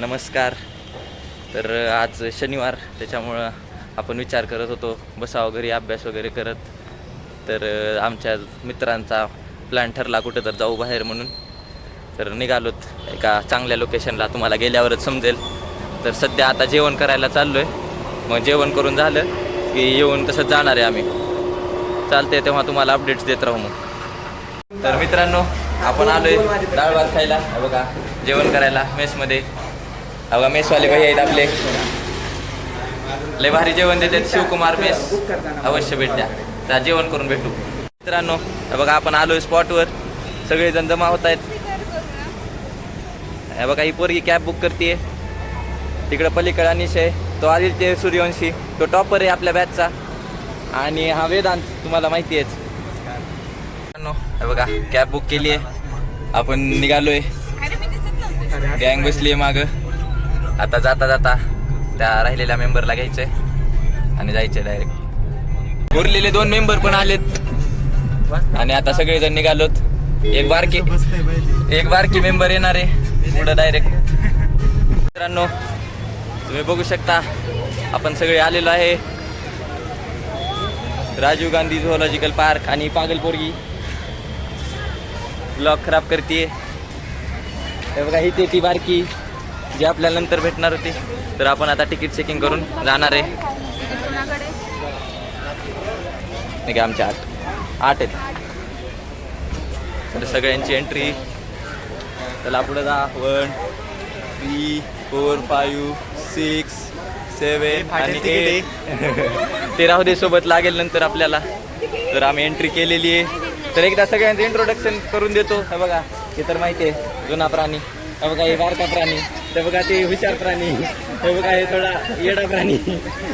नमस्कार. तर आज शनिवार त्याच्यामुळं आपण विचार करत होतो बसावं घरी अभ्यास वगैरे करत. तर आमच्या मित्रांचा प्लॅन ठरला कुठं तर जाऊ बाहेर म्हणून. तर निघालोत एका चांगल्या लोकेशनला तुम्हाला गेल्यावरच समजेल. तर सध्या आता जेवण करायला चाललो आहे मग जेवण करून झालं की येऊन तसंच जाणार आहे आम्ही. चालते तेव्हा तुम्हाला अपडेट्स देत राहू मग. तर मित्रांनो आपण आलोय डाळ भात खायला. बघा जेवण करायला मेसमध्ये. बघा मेसवाले भाई आहेत आपले. लय भारी जेवण देतात शिवकुमार मेस. अवश्य भेट द्या. त्या जेवण करून भेटू. मित्रांनो हे बघा आपण आलोय स्पॉटवर. सगळेजण जमा होत आहेत. हे बघा ही पोरगी कॅब बुक करते तिकडं पलीकडे अनिश आहे. तो आदित्य सूर्यवंशी. तो टॉपर आहे आपल्या बॅचचा आणि हा वेदांत तुम्हाला माहिती आहेच. हे बघा कॅब बुक केली आहे आपण निघालोय. गँग बसली आहे मागं. आता जाता जाता त्या राहिलेल्या मेंबरला घ्यायचंय आणि जायचंय डायरेक्ट उरलेले दोन मेंबर पण आलेत. आणि आता सगळेजण निघालोत. एक बारकी एक बारकी मेंबर येणार आहे. पुढं डायरेक्ट मित्रांनो तुम्ही बघू शकता आपण सगळे आलेलो आहे. राजीव गांधी झोलॉजिकल पार्क आणि पागलपोरगी. ब्लॉक खराब करते बघा ही ते ती बारकी. जी आपल्याला नंतर भेटणार होती तर आपण आता तिकीट चेकिंग करून जाणार आहे. नाही का आमच्या आठ. आठ आहेत. तर सगळ्यांची एंट्री त्याला पुढे जा. One three four five six seven आणि एट ते राहू दे सोबत लागेल नंतर आपल्याला. तर आम्ही एंट्री केलेली आहे. तर एकदा सगळ्यांचं इंट्रोडक्शन करून देतो. हे बघा हे तर माहिती आहे जुना प्राणी. हे बघा हे बारका प्राणी. हे बघा ते हुशार प्राणी. हे बघा हे थोडा येडा प्राणी.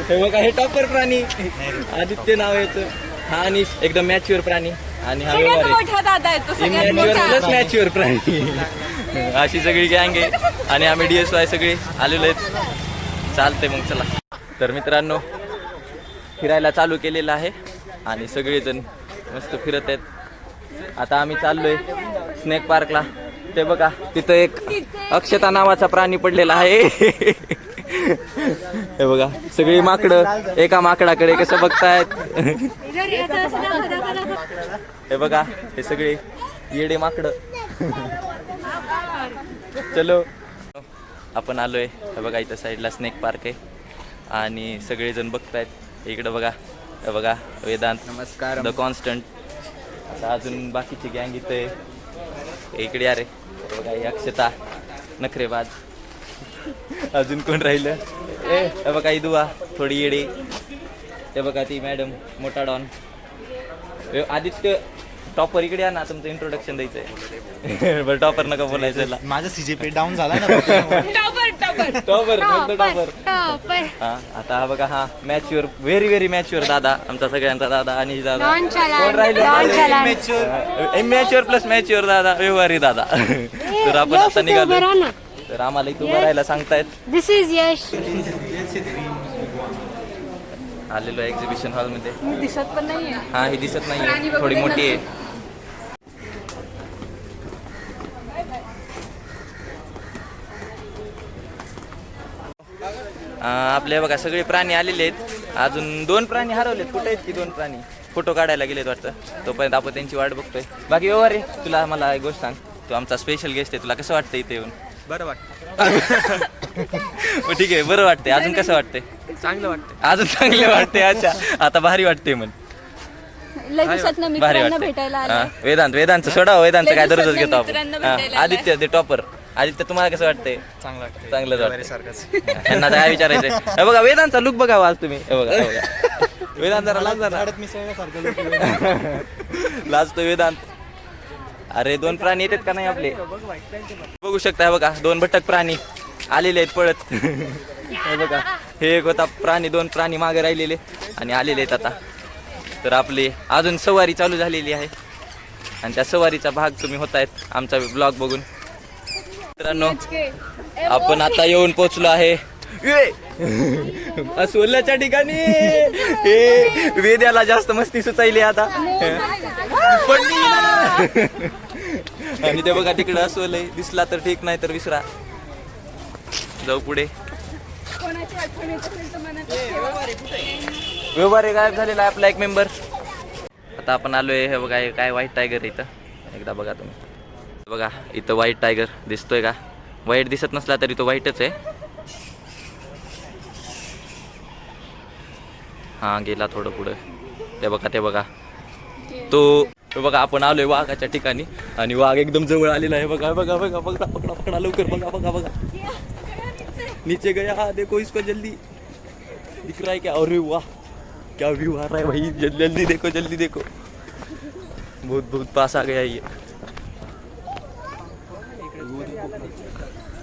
हे बघा हे टॉपर प्राणी. आदित्य नाव आहे याचं. हा आणि एकदम मॅच्युअर प्राणी. आणि हा सगळ्यात व्यवहार. आहे मोठा दादा आहे तो सगळ्यात मॅच्युअर प्लस मॅच्युअर प्राणी. अशी सगळी गँग आहे. आणि आम्ही डी एस वाय सगळे. आलेलो आहेत. चालते मग चला. तर मित्रांनो फिरायला चालू केलेलं आहे. आणि सगळेजण मस्त फिरत आहेत. आता आम्ही चाललोय स्नेक पार्कला. ते बघा तिथं एक अक्षता नावाचा प्राणी पडलेला आहे. हे बघा सगळी माकडं एका माकडाकडे कसं बघतायत. हे बघा हे सगळे येडे माकडं. चलो. आपण आलोय. हे बघा इथं साईडला स्नेक पार्क आहे. आणि सगळेजण बघतायत. इकडं बघा हे बघा वेदांत. नमस्कार. द कॉन्स्टंट आता अजून बाकीची गँग इथं आहे. इकडे अरे बघा ही अक्षता नखरेबाज. अजून कोण राहिलं? ए हे बघा ही दुवा थोडी येडी. हे बघा ती मॅडम मोठा डॉन. आदित्य टॉपर इकडे या ना तुमचं इंट्रोडक्शन द्यायचंय. बरं टॉपर नका बोलायचं. माझा सीजेपी डाऊन झाला ना. टॉपर फक्त टॉपर हा आता हा बघा हा मॅच्युअर व्हेरी व्हेरी मॅच्युअर दादा आमचा सगळ्यांचा दादा आणि दादा. कोण राहिलं? मॅच्युअर प्लस मॅच्युअर दादा व्यवहारी दादा. तर आपण आता निघालो. तर आम्हाला इथं उभं राहायला सांगतायत. This is Yash. आलेलो एक्झिबिशन हॉलमध्ये दिसत पण नाहीये. हा ही दिसत नाही थोडी मोठी. आहे. आपले बघा सगळे प्राणी आलेले आहेत. अजून दोन प्राणी हरवलेत. कुठे आहेत की दोन प्राणी? फोटो काढायला गेलेत वाटतं. तोपर्यंत आपण त्यांची वाट बघतोय. बाकी व्यवहार आहे. तुला मला एक गोष्ट सांग. तू आमचा स्पेशल गेस्ट आहे. तुला कसं वाटतं इथे येऊन? बरं वाटतं. हो, ठीक आहे. बरं वाटतंय. अजून कसं वाटतंय? चांगलं वाटतं अजून चांगले वाटते अच्छा. आता भारी वाटते मग भारी मित्रांना वाटते भेटायला हा, वेदांत वेदांत सोडा वेदांत काय दररोजच दिवसातनं घेतो आपण. आदित्य ते टॉपर आदित्य तुम्हाला कसं वाटतंय? चांगलं वाटतं चांगलंच वाटतंय. सारखंच यांना काय विचारायचंय? हे बघा वेदांचा लुक बघा आज तुम्ही. हे बघा हे बघा. वेदांत जरा लाज जरा. लाजतो वेदांत. अरे दोन प्राणी येतात का नाही आपले? बघू शकता हे बघा दोन भटक प्राणी आलेले आहेत पळत. हे बघा हे एक होता प्राणी दोन प्राणी मागे राहिलेले आणि आलेले आहेत आता. तर आपली अजून सवारी चालू झालेली आहे. आणि त्या सवारीचा भाग तुम्ही होतायत आमचा ब्लॉग बघून. मित्रांनो आपण आता येऊन पोचलो आहे. अस्वलाच्या ठिकाणी. हे वेद्याला जास्त मस्ती सुचायली आता. आणि ते बघा तिकडं अस्वल आहे. दिसला तर ठीक नाही तर विसरा. जाऊ पुढे. व्यवहार गायब झालेला आहे आपला एक मेंबर आता आपण आलोय हे बघा हे काय व्हाईट टायगर आहे इथं. एकदा बघा तुम्ही. बघा इथं व्हाईट टायगर दिसतोय का? व्हाईट दिसत नसला तरी तो व्हाईटच आहे. हा गेला थोडं पुढं. ते बघा ते बघा. तो तो बघा आपण आलोय वाघाच्या ठिकाणी आणि वाघ एकदम जवळ आलेला आहे. बघा बघा बघा बघा पकडा पकडा लवकर बघा बघा बघा. नीचे गया हा देखो इसको जल्दी. दिख रहा है क्या? अरे वाह क्या व्यू आ रहा है भाई. जल्दी जल्दी देखो जल्दी देखो. बहुत बहुत पास आ गया ये.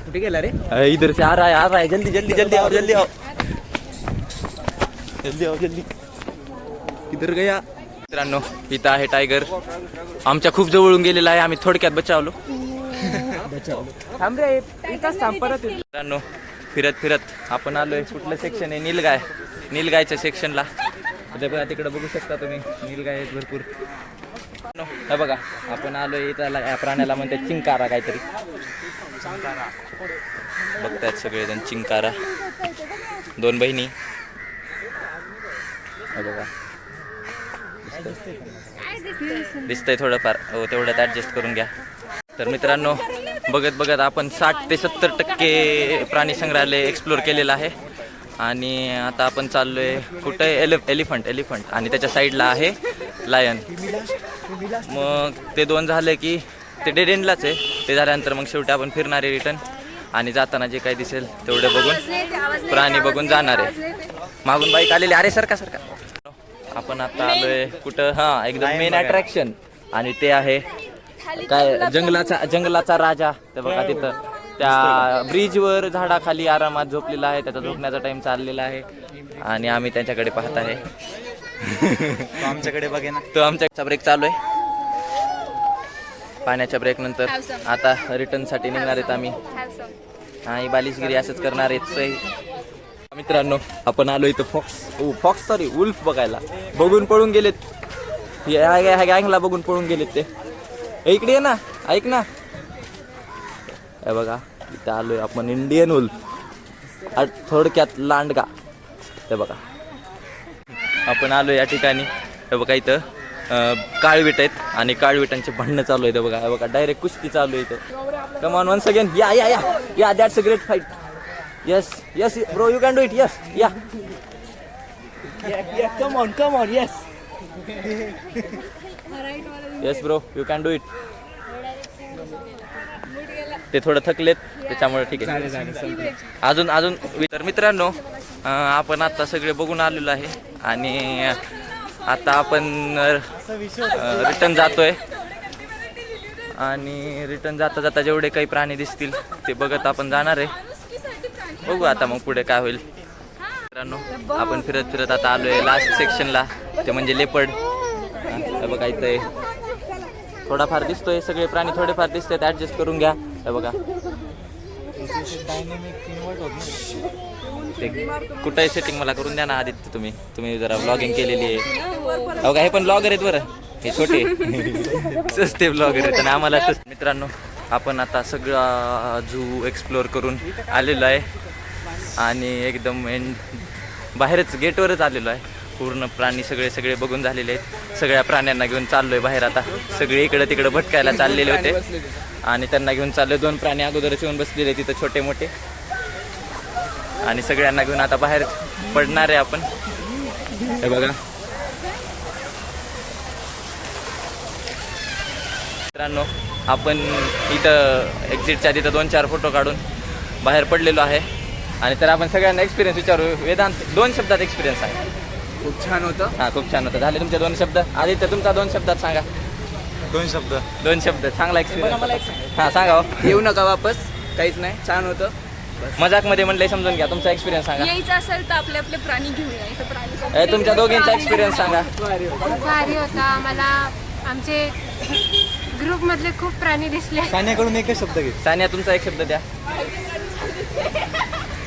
कुठे गेला रे? इधर से आ रहा है आ रहा है जल्दी जल्दी जल्दी आओ जल्दी आओ। जल्दी आओ जल्दी। किधर गया। मित्रांनो इथं आहे टायगर. आमच्या खूप जवळून गेलेला आहे आम्ही थोडक्यात बचावलो. थांब रे इथंच थांब परत. मित्रांनो फिरत फिरत आपण आलोय कुठलं सेक्शन आहे? नीलगाय. नीलगायच्या सेक्शनला ते बघा तिकडे बघू शकता तुम्ही. नीलगाय आहेत भरपूर. हे बघा आपण आलोय इथं या प्राण्याला म्हणते चिंकारा काहीतरी. बघतायत सगळेजण चिंकारा. दोन बहिणी. बघा. दिसतंय. थोडंफार. हो तेवढ्यात ॲडजस्ट करून घ्या. तर मित्रांनो बघत बघत आपण साठ ते सत्तर टक्के प्राणी संग्रहालय एक्सप्लोर केलेलं आहे. आणि आता आपण चाललोय कुठं? एले एलिफंट एलिफंट. आणि त्याच्या साईडला आहे लायन मग ते दोन झाले की ते डेड एंडलाच आहे. ते झाल्यानंतर मग शेवटी आपण फिरणार आहे रिटर्न आणि जाताना जे काही दिसेल तेवढे बघून प्राणी बघून जाणार आहे. मागून बाईक आलेली अरे सरका सरका. आपण आता आलोय कुठं? हा एकदम मेन अट्रॅक्शन आणि ते आहे काय जंगलाचा जंगलाचा राजा. ते बघा तिथं. त्या ब्रिजवर झाडाखाली आरामात झोपलेला आहे. त्याचा झोपण्याचा टाइम चाललेला आहे. आणि आम्ही त्याच्याकडे पाहत आहे. तो आमच्याकडे बघे ना तो आमचा ब्रेक चालू आहे. पाण्याच्या ब्रेक नंतर आता रिटर्नसाठी निघणार आहेत आम्ही. हा ही बालिशगिरी असंच करणार आहेत. सही मित्रांनो आपण आलो इथं fox oh fox sorry wolf बघायला. बघून पळून गेलेत. ह्या गँगला बघून पळून गेलेत ते. इकडे ये ना. ऐक ना. हे बघा इथं आलोय आपण इंडियन उल्फ थोडक्यात लांडगा. ते बघा. आपण आलो या ठिकाणी. हे बघा इथं. काळवीट आहेत आणि काळविटांचे भांडणं चालू आहे बघा. बघा डायरेक्ट कुस्ती चालू आहे इथं. Come on once again yeah yeah yeah. Yeah that's a great fight yes yes bro you can do it yes yeah come on come on yes yes bro you can do it ते थोडं थकलेत त्याच्यामुळे ठीक आहे. अजून अजून तर मित्रांनो आपण आता सगळे बघून आलेलो आहे. आणि आता आपण रिटर्न जातोय. आणि रिटर्न जाता जाता जेवढे काही प्राणी दिसतील ते बघत आपण जाणार आहे. बघू आता मग पुढे काय होईल. मित्रांनो आपण फिरत फिरत आता आलोय लास्ट सेक्शनला ते म्हणजे लेपर्ड बघा इथं आहे. थोडाफार दिसतोय सगळे प्राणी थोडेफार दिसतात ऍडजस्ट करून घ्या. बघा. ते कुठंही सेटिंग मला करून द्या ना आदित्य तुम्ही. तुम्ही जरा ब्लॉगिंग केलेली आहे. अहो का हे पण ब्लॉगर आहेत बरं. हे छोटे. सस्ते ब्लॉगर आहेत. आणि आम्हाला सस्त. मित्रांनो आपण आता सगळा झू एक्सप्लोअर करून आलेलो आहे. आणि एकदम एंड बाहेरच गेटवरच आलेलो आहे. पूर्ण प्राणी सगळे सगळे बघून झालेले आहेत. सगळ्या प्राण्यांना घेऊन चाललोय बाहेर आता. सगळे इकडे तिकडे भटकायला चाललेले होते. आणि त्यांना घेऊन चाललोय. दोन प्राणी अगोदरच येऊन बसलेले तिथं छोटे मोठे आणि सगळ्यांना घेऊन आता बाहेर पडणार आहे आपण. हे बघा. मित्रांनो आपण इथं एक्झिटच्या तिथं दोन चार फोटो काढून बाहेर पडलेलो आहे. आणि तर आपण सगळ्यांना एक्सपिरियन्स विचारू. वेदांत दोन शब्दात एक्सपिरियन्स आहे खूप छान होतं. हा खूप छान होतं. झाले तुमचे दोन शब्द? आदित्य तुमचा दोन शब्दात सांगा. दोन शब्द. दोन शब्द. चांगला एक्सपिरियन्स हा सांगा हो. येऊ नका वापस. काहीच नाही. छान होतं. मजाकमध्ये म्हणलंय समजून घ्या. तुमचा एक्सपिरियन्स सांगा. यायचं असेल तर आपले आपले प्राणी घेऊन या इथं प्राणी ए, तुमच्या दोघींचा एक्सपिरियन्स सांगा. खूप भारी होता. आम्हाला आमचे ग्रुपमधले खूप प्राणी दिसले. सान्याकडून एकच शब्द घे. सानिया तुमचा एक शब्द द्या.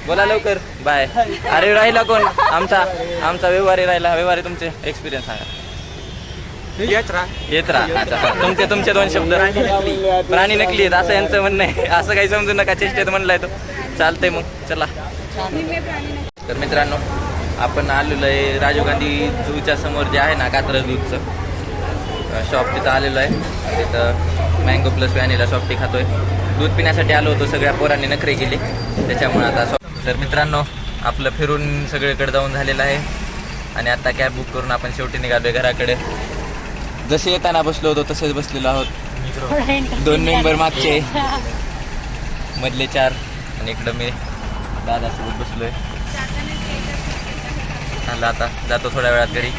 बोला लवकर. बाय. अरे राहिला कोण? आमचा आमचा व्यवहारी राहिला. व्यवहारी तुमचे एक्सपिरियन्स सांगा. येत राहा. येत राहा. अच्छा. तुमचे तुमचे दोन शब्द. प्राणी नकली आहेत. असं यांचं म्हणणं आहे. असं काही समजू नका. चेष्टेत म्हणलाय तो. चालतंय मग चला. तर मित्रांनो आपण आलेलो आहे राजीव गांधी झूच्या समोर जे आहे ना कात्रज दूधचं. शॉप तिथं आलेलो आहे. तिथं mango plus vanilla shop T खातोय. दूध पिण्यासाठी आलो होतो सगळ्या पोरांनी नखरे केले. त्याच्यामुळे आता शॉप तर मित्रांनो आपलं फिरून सगळीकडे जाऊन झालेलं आहे. आणि आता कॅब बुक करून आपण शेवटी निघालोय घराकडे. जसे येताना बसलो होतो तसेच बसलेलो आहोत. दोन मेंबर मागचे. मधले चार. आणि इकडं मी दादासोबत बसलोय. चाललं आता जातो थोड्या वेळात घरी.